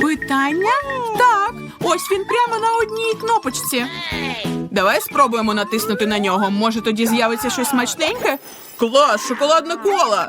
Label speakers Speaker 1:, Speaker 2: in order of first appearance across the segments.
Speaker 1: Питання? Так. Ось він прямо на одній кнопочці. Давай спробуємо натиснути на нього. Може, тоді з'явиться щось смачненьке? Клас, шоколадна кола.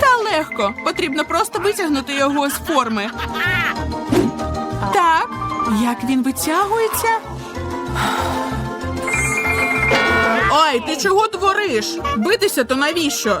Speaker 1: Та легко. Потрібно просто витягнути його з форми. Так, як він витягується? Ой, ти чого твориш? Битися то навіщо?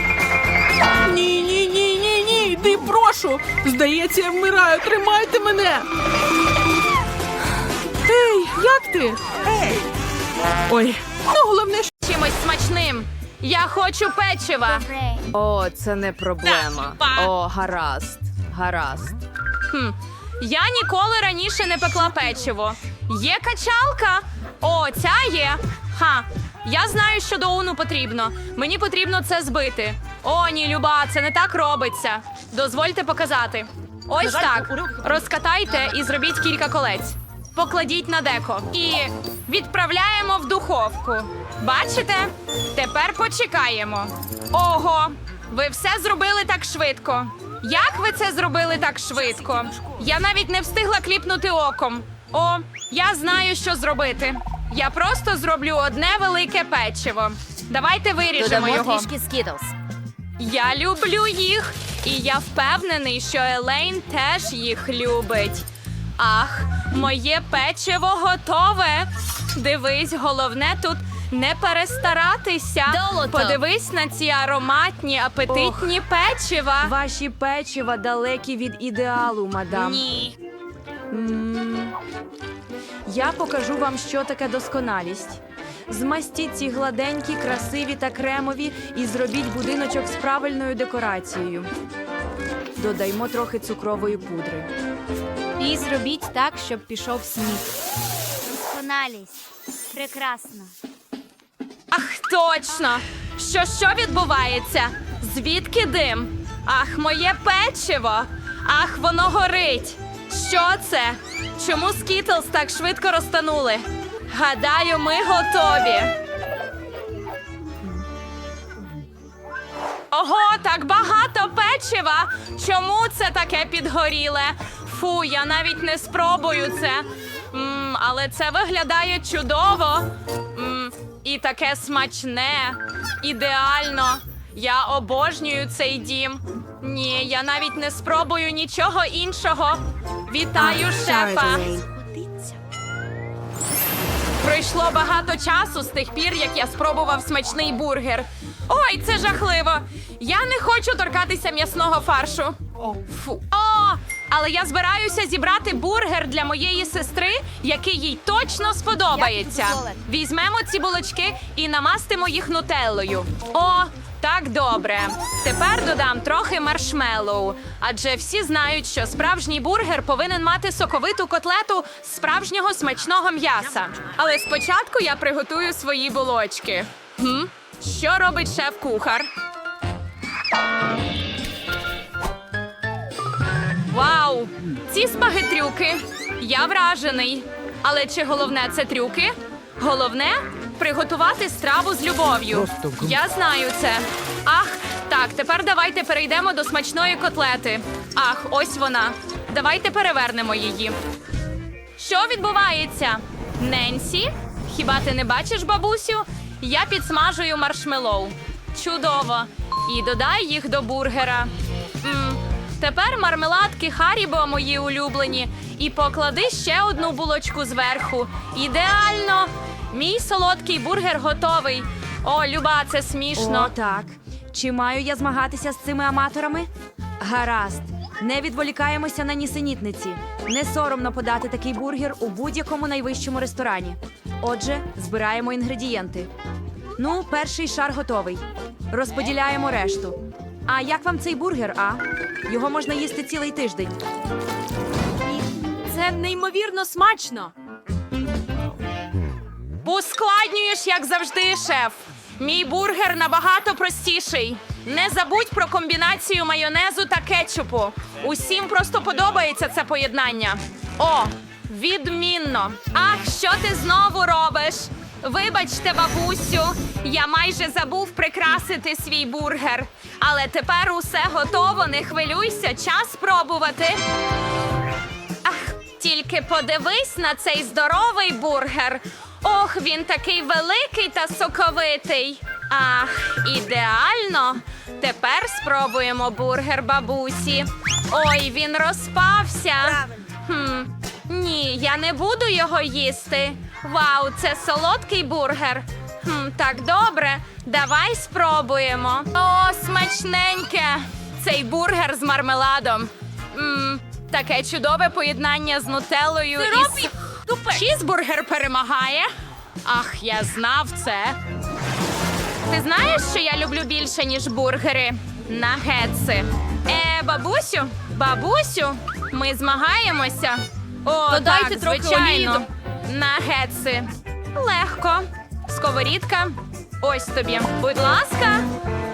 Speaker 1: Йди. Здається, я вмираю. Тримайте мене. Ей, як ти? Ой, ну головне, що
Speaker 2: чимось смачним. Я хочу печива.
Speaker 3: О, це не проблема. О, гаразд, гаразд.
Speaker 2: Хм. Я ніколи раніше не пекла печиво. Є качалка? О, ця є. Ха. Я знаю, що до уну потрібно. Мені потрібно це збити. О, ні, Люба, це не так робиться. Дозвольте показати. Ось так. Розкатайте і зробіть кілька колець. Покладіть на деко і відправляємо в духовку. Бачите? Тепер почекаємо. Ого, ви все зробили так швидко. Як ви це зробили так швидко? Я навіть не встигла кліпнути оком. О, я знаю, що зробити. Я просто зроблю одне велике печиво. Давайте виріжемо
Speaker 3: Додамо
Speaker 2: його.
Speaker 3: трішки скітлс.
Speaker 2: Я люблю їх, і я впевнений, що Елейн теж їх любить. Ах, моє печиво готове. Дивись, головне тут не перестаратися.
Speaker 3: Долото.
Speaker 2: Подивись на ці ароматні, апетитні печива.
Speaker 3: Ваші печива далекі від ідеалу, мадам.
Speaker 2: Ні.
Speaker 3: М, Я покажу вам, що таке досконалість. Змастіть ці гладенькі, красиві та кремові і зробіть будиночок з правильною декорацією. Додаймо трохи цукрової пудри.
Speaker 4: І зробіть так, щоб пішов сніг. Досконалість. Прекрасно.
Speaker 2: Ах, точно! Що що відбувається? Звідки дим? Ах, моє печиво! Ах, воно горить! Що це? Чому скітлс так швидко розтанули? Гадаю, ми готові. Ого, так багато печива. Чому це таке підгоріле? Фу, я навіть не спробую це. м але це виглядає чудово. м і таке смачне. Ідеально. Я обожнюю цей дім. Ні, я навіть не спробую нічого іншого. Вітаю, шефа. Пройшло багато часу з тих пір, як я спробував смачний бургер. Ой, це жахливо. Я не хочу торкатися м'ясного фаршу. Фу. О, але я збираюся зібрати бургер для моєї сестри, який їй точно сподобається. Візьмемо ці булочки і намастимо їх нутеллою. О, так добре. Тепер додам трохи маршмеллоу, адже всі знають, що справжній бургер повинен мати соковиту котлету з справжнього смачного м'яса. Але спочатку я приготую свої булочки. Хм? Що робить шеф-кухар? Вау! Ці спагетрюки! Я вражений. Але чи головне це трюки? Головне приготувати страву з любов'ю. Я знаю це. Ах, так, тепер давайте перейдемо до смачної котлети. Ах, ось вона. Давайте перевернемо її. Що відбувається? Ненсі? Хіба ти не бачиш, бабусю? Я підсмажую маршмеллоу. Чудово. І додай їх до бургера. м Тепер мармеладки Харібо мої улюблені. І поклади ще одну булочку зверху. Ідеально! Мій солодкий бургер готовий. О, Люба, це смішно.
Speaker 3: О, так. Чи маю я змагатися з цими аматорами? Гаразд. Не відволікаємося на нісенітниці. Не соромно подати такий бургер у будь-якому найвищому ресторані. Отже, збираємо інгредієнти. Ну, перший шар готовий. Розподіляємо решту. А як вам цей бургер, а? Його можна їсти цілий тиждень.
Speaker 2: Це неймовірно смачно. Ускладнюєш, як завжди, шеф. Мій бургер набагато простіший. Не забудь про комбінацію майонезу та кетчупу. Усім просто подобається це поєднання. О, відмінно. Ах, що ти знову робиш? Вибачте, бабусю, я майже забув прикрасити свій бургер. Але тепер усе готово, не хвилюйся, час спробувати. Ах, тільки подивись на цей здоровий бургер. Ох, він такий великий та соковитий. Ах, ідеально. Тепер спробуємо бургер бабусі. Ой, він розпався. Хм, ні, я не буду його їсти. Вау, це солодкий бургер. Хм, так добре, давай спробуємо. О, смачненьке! Цей бургер з мармеладом. М, таке чудове поєднання з нутеллою і з... Чізбургер перемагає. Ах, я знав це. Ти знаєш, що я люблю більше, ніж бургери? Нагетси. Е, бабусю, бабусю, ми змагаємося. О,
Speaker 1: Додайте
Speaker 2: так,
Speaker 1: трохи
Speaker 2: звичайно.
Speaker 1: олії
Speaker 2: Нагетси. Легко. Сковорідка. Ось тобі. Будь ласка.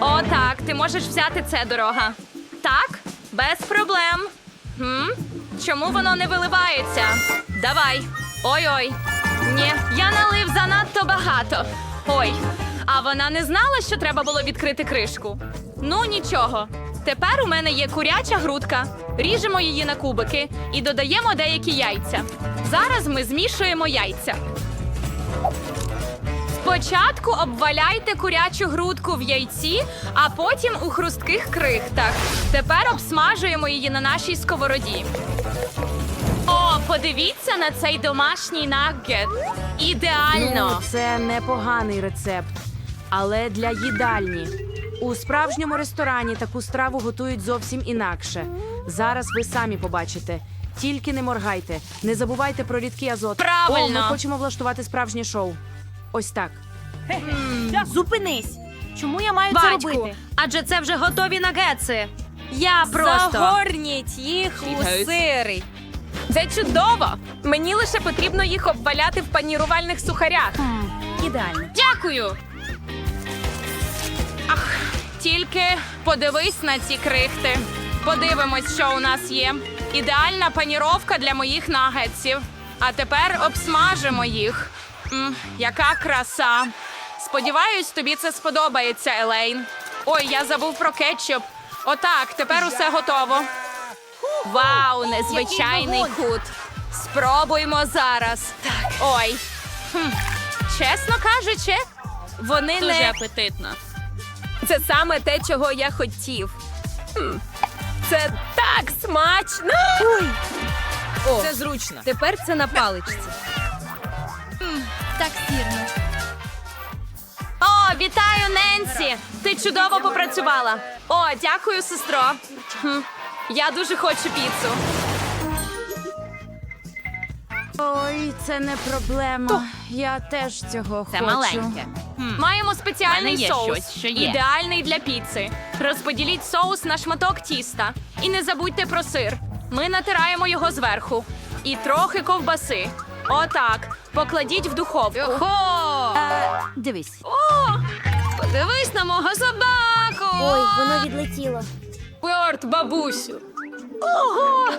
Speaker 2: О, так, ти можеш взяти це дорога. Так, без проблем. Хм? Чому воно не виливається? Давай. Ой-ой. Ні, я налив занадто багато. Ой, а вона не знала, що треба було відкрити кришку. Ну нічого. Тепер у мене є куряча грудка. Ріжемо її на кубики і додаємо деякі яйця. Зараз ми змішуємо яйця. Спочатку обваляйте курячу грудку в яйці, а потім у хрустких крихтах. Тепер обсмажуємо її на нашій сковороді. Подивіться на цей домашній наггет. Ідеально.
Speaker 3: Ну, це непоганий рецепт, але для їдальні. У справжньому ресторані таку страву готують зовсім інакше. Зараз ви самі побачите. Тільки не моргайте, не забувайте про рідкий азот.
Speaker 2: Правильно.
Speaker 3: О, ми хочемо влаштувати справжнє шоу. Ось так.
Speaker 5: Зупинись! Чому я маю це
Speaker 2: Батьку,
Speaker 5: робити?
Speaker 2: адже це вже готові нагетси.
Speaker 5: Я просто загорніть їх у
Speaker 1: Чіпаюсь.
Speaker 2: Це чудово. Мені лише потрібно їх обваляти в панірувальних сухарях.
Speaker 5: Ідеально.
Speaker 2: Дякую. Ах, тільки подивись на ці крихти. Подивимось, що у нас є. Ідеальна паніровка для моїх нагетсів. А тепер обсмажимо їх. М, яка краса. Сподіваюсь, тобі це сподобається, Елейн. Ой, я забув про кетчуп. Отак, тепер усе готово. Вау, незвичайний кут. Спробуймо зараз. Так. Ой. Хм. Чесно кажучи, вони не
Speaker 6: апетитно.
Speaker 2: це саме те, чого я хотів. Хм. Це так смачно. О,
Speaker 3: Це зручно.
Speaker 2: тепер це на паличці.
Speaker 4: Так сірно.
Speaker 2: О, вітаю, Ненсі! Ти чудово попрацювала. О, дякую, сестро. Хм. Я дуже хочу піцу.
Speaker 3: Ой, це не проблема. Я теж цього
Speaker 6: Це
Speaker 3: хочу.
Speaker 6: маленьке.
Speaker 2: Маємо спеціальний
Speaker 6: мене є
Speaker 2: соус,
Speaker 6: щось, що є.
Speaker 2: ідеальний для піци. Розподіліть соус на шматок тіста. І не забудьте про сир. Ми натираємо його зверху. І трохи ковбаси. Отак. Покладіть в духовку. Ого!
Speaker 4: Дивись.
Speaker 2: О! Подивись на мого собаку!
Speaker 4: Ой, воно відлетіло.
Speaker 2: Порт, бабусю. Ого!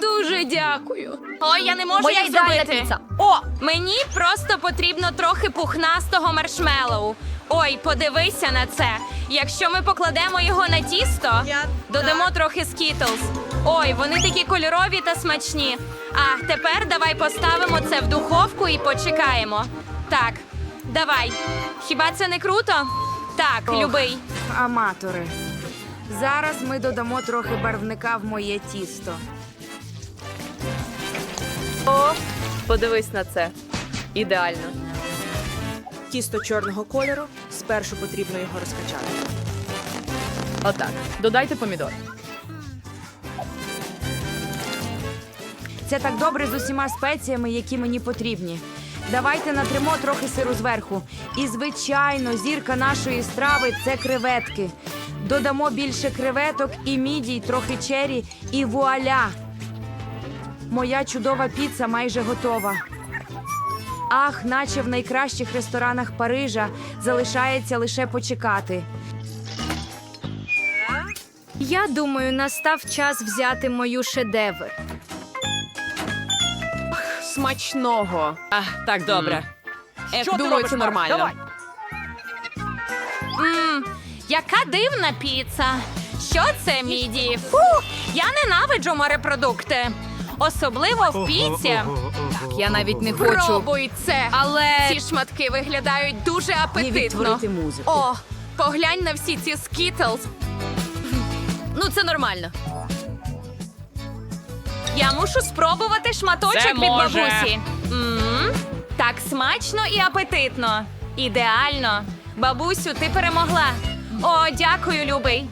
Speaker 2: Дуже дякую. Ой, я не можу
Speaker 4: Моя
Speaker 2: їх
Speaker 4: ідеальна
Speaker 2: зробити.
Speaker 4: піца.
Speaker 2: О, мені просто потрібно трохи пухнастого маршмеллоу. Ой, подивися на це. Якщо ми покладемо його на тісто, додамо трохи скітлз. Ой, вони такі кольорові та смачні. А тепер давай поставимо це в духовку і почекаємо. Так, давай. Хіба це не круто? Так,
Speaker 3: Ох.
Speaker 2: любий.
Speaker 3: Аматори. Зараз ми додамо трохи барвника в моє тісто.
Speaker 2: О, подивись на це. Ідеально.
Speaker 7: Тісто чорного кольору. Спершу потрібно його розкачати.
Speaker 1: Отак. Додайте помідор.
Speaker 3: Це так добре з усіма спеціями, які мені потрібні. Давайте натримо трохи сиру зверху. І, звичайно, зірка нашої страви це креветки. Додамо більше креветок і мідій, трохи чері, і вуаля! Моя чудова піца майже готова. Ах, наче в найкращих ресторанах Парижа залишається лише почекати.
Speaker 4: Я думаю, настав час взяти мою шедевр.
Speaker 7: Смачного. А, так, добре.
Speaker 1: Що ти
Speaker 7: Думаю,
Speaker 1: робиш,
Speaker 7: це
Speaker 1: Марк?
Speaker 7: нормально.
Speaker 1: Давай.
Speaker 2: Мм, яка дивна піца. Що це, міді? Фу, я ненавиджу морепродукти. Особливо в піці.
Speaker 3: Я навіть не
Speaker 2: Пробуй це.
Speaker 3: Але
Speaker 2: Ці шматки виглядають дуже апетитно.
Speaker 7: музику.
Speaker 2: О, поглянь на всі ці скітлз.
Speaker 3: ну це нормально.
Speaker 2: Я мушу спробувати шматочок
Speaker 6: Це
Speaker 2: від
Speaker 6: може.
Speaker 2: бабусі. м так смачно і апетитно. Ідеально. Бабусю, ти перемогла. О, дякую, любий.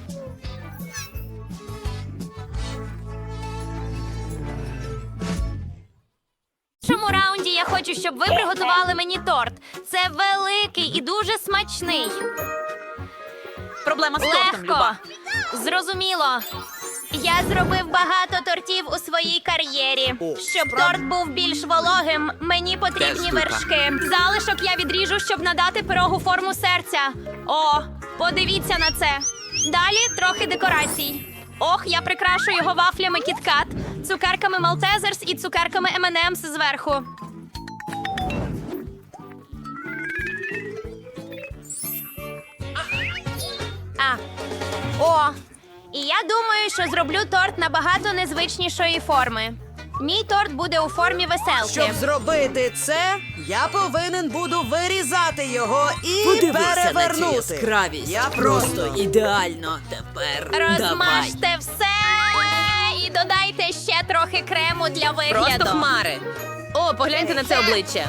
Speaker 4: В цьому раунді я хочу, щоб ви приготували мені торт. Це великий і дуже смачний.
Speaker 6: Проблема з тортом. Люба.
Speaker 4: Зрозуміло. Я зробив багато тортів у своїй кар'єрі. Щоб торт був більш вологим, мені потрібні вершки.
Speaker 2: Залишок я відріжу, щоб надати пирогу форму серця. О, подивіться на це. Далі трохи декорацій. Ох, я прикрашу його вафлями кіткат, цукерками Малтезерс і цукерками M&M's зверху.
Speaker 4: А. О. І я думаю, що зроблю торт набагато незвичнішої форми. Мій торт буде у формі веселки.
Speaker 8: Щоб зробити це, я повинен буду вирізати його і
Speaker 9: Подивися на цю
Speaker 8: перевернути.
Speaker 9: яскравість.
Speaker 8: Я
Speaker 9: Просто ідеально тепер. Давай.
Speaker 4: Розмажте все і додайте ще трохи крему для вигляду.
Speaker 3: Просто хмари. О, погляньте на це обличчя.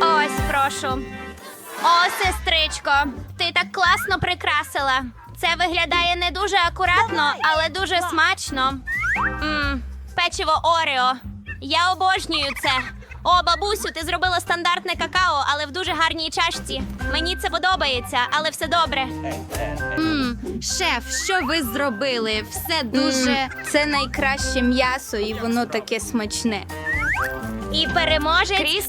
Speaker 4: Ось, прошу. О, сестричко, ти так класно прикрасила. Це виглядає не дуже акуратно, але дуже смачно. Мм, печиво Орео. Я обожнюю це. О, бабусю, ти зробила стандартне какао, але в дуже гарній чашці. Мені це подобається, але все добре.
Speaker 6: Шеф, що ви зробили? Все дуже. Це найкраще м'ясо, і воно таке смачне.
Speaker 4: І переможе Кріс,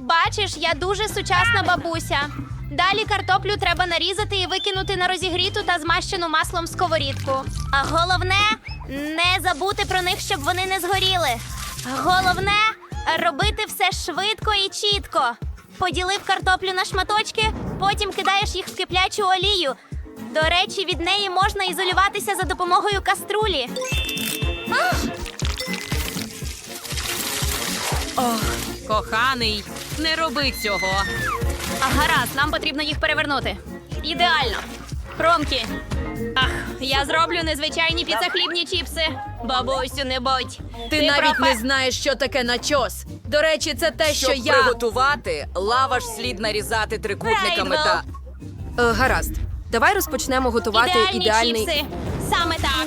Speaker 4: Бачиш, я дуже сучасна бабуся. Далі картоплю треба нарізати і викинути на розігріту та змащену маслом сковорідку. А головне не забути про них, щоб вони не згоріли. Головне робити все швидко і чітко. Поділив картоплю на шматочки, потім кидаєш їх в киплячу олію. До речі, від неї можна ізолюватися за допомогою каструлі.
Speaker 2: Коханий, не роби цього.
Speaker 4: А гаразд, нам потрібно їх перевернути. Ідеально. Хромкі. Ах, я зроблю незвичайні піцахлібні чіпси. Бабусю, не будь.
Speaker 10: Ти, навіть
Speaker 4: профе-
Speaker 10: не знаєш, що таке начос. До речі, це те, що
Speaker 9: Щоб
Speaker 10: я.
Speaker 9: приготувати, лаваш слід нарізати трикутниками та.
Speaker 7: Е, гаразд. Давай розпочнемо готувати
Speaker 4: Ідеальні
Speaker 7: ідеальний.
Speaker 4: чіпси. Саме так.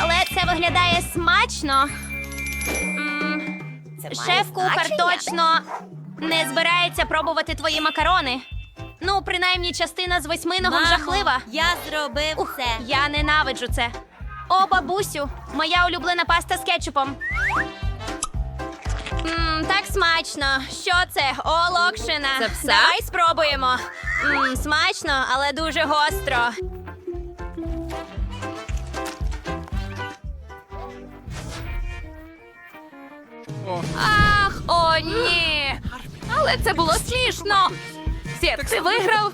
Speaker 4: Але це виглядає смачно. Шеф-кухар точно не збирається пробувати твої макарони. Ну, принаймні, частина з восьминогом жахлива.
Speaker 5: Я зробив
Speaker 4: Ух, я ненавиджу це. О, бабусю, моя улюблена паста з кетчупом. Мм, так смачно. Що це? О, локшина.
Speaker 10: Це все?
Speaker 4: Давай спробуємо. Мм, смачно, але дуже гостро.
Speaker 2: Ах, о, ні. Але це було смішно. Сєт, ти виграв?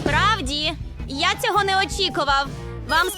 Speaker 4: Справді, я цього не очікував. Вам